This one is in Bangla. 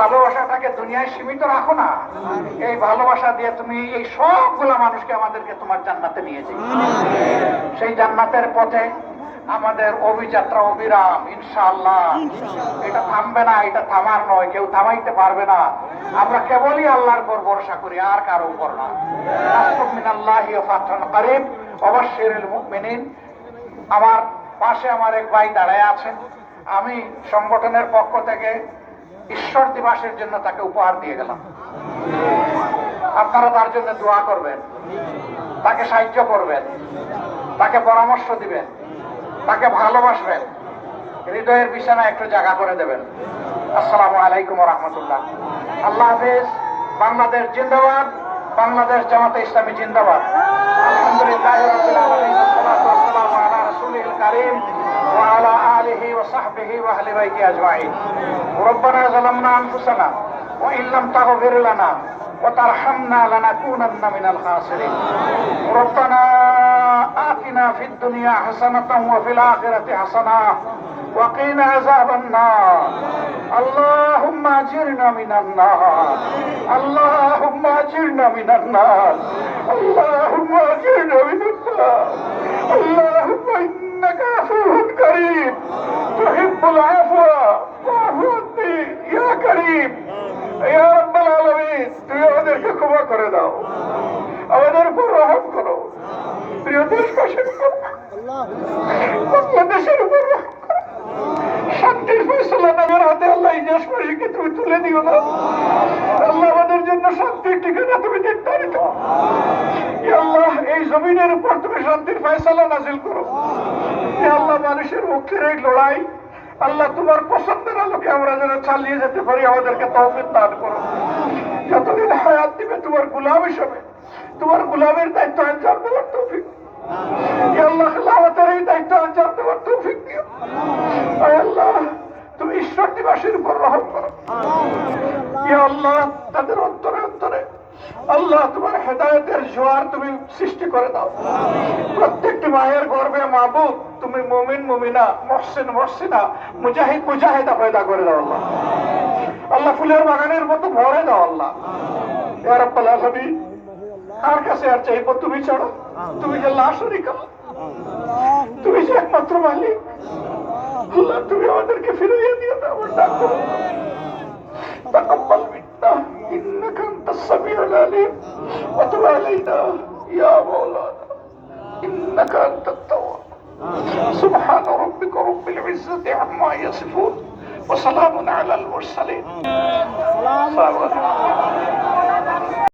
ভালোবাসাটাকে দুনিয়ায় সীমিত রাখো না। এই ভালোবাসা দিয়ে তুমি এই সবগুলা মানুষকে আমাদেরকে তোমার জান্নাতে নিয়ে যাই সেই জান্নাতের পথে আমাদের অভিযাত্রা অবিরাম ইনশাআল্লাহ। এটা থামবে না এটা থামার নয় কেউ থামাইতে পারবে না। আমরা কেবলই আল্লাহর উপর ভরসা করি আর কারও উপর না। মুমিনিন। আমার পাশে আমার এক ভাই দাঁড়ায় আছেন। আমি সংগঠনের পক্ষ থেকে ঈশ্বর দিবসের জন্য তাকে উপহার দিয়ে গেলাম। আপনারা তার জন্য দোয়া করবেন, তাকে সাহায্য করবেন, তাকে পরামর্শ দিবেন, তাকে ভালোবাসবেন। হৃদয়ের বিছানা একটু জায়গা করে দেবেন। আসসালামু আলাইকুম রহমতুল্লাহ আল্লাহ হাফিজ। বাংলাদেশ জিন্দাবাদ, বাংলাদেশ জামাতে ইসলামী জিন্দাবাদ। আলহামদুলিল্লাহ وصحبه وأهل بيته أجمعين ربنا ظلمنا أنفسنا وإن لم تغفر لنا وترحمنا لنكونن من الخاسرين ربنا آتنا في الدنيا حسنة وفي الآخرة حسنة وقنا عذاب النار اللهم اجرنا من النار اللهم اجرنا من النار اللهم اجرنا من النار اللهم انك عفو كريم মানুষের মুখের লড়াই আল্লাহ তোমার পছন্দের আলোকে আমরা চালিয়ে যেতে পারি আমাদেরকে করো যতদিন হায়াত দিবে তোমার গুলাম হিসেবে তোমার গুলামের দায়িত্ব দেওয়ার তৌফিক ইয়া আল্লাহ খেলাফতের এই দায়িত্ব আঞ্জাম দেওয়ার তৌফিক দিও আয় আল্লাহ তুমি ঈশ্বর দিবাসীর উপর রহম করো ইয়া তাদের অন্তরে অন্তরে। আল্লাহ, তোমার হেদায়তের জোয়ার তুমি সৃষ্টি করে দাও। প্রত্যেকটি মায়ের গর্বে মাহবুব তুমি মুমিন, মুমিনা, মহসিন, মহসিনা, মুজাহিদ, মুজাহিদা পয়দা করে দাও আল্লাহ। আল্লাহ ফুলের বাগানের মতো ভরে দাও আল্লাহ। ইয়া রাব্বাল আলামিন, কার কাছে আর চাইব তুমি ছাড়া? তুমি যে লাশ তুমি যে একমাত্র মালিক। আল্লাহ তুমি আমাদেরকে ফিরিয়ে দিও না আমার ডাক করো। تقبل منا انك انت السميع العليم وتب علينا يا مولانا انك انت التواب سبحان ربك رب العزه عما يصفون وسلام على المرسلين السلام عليكم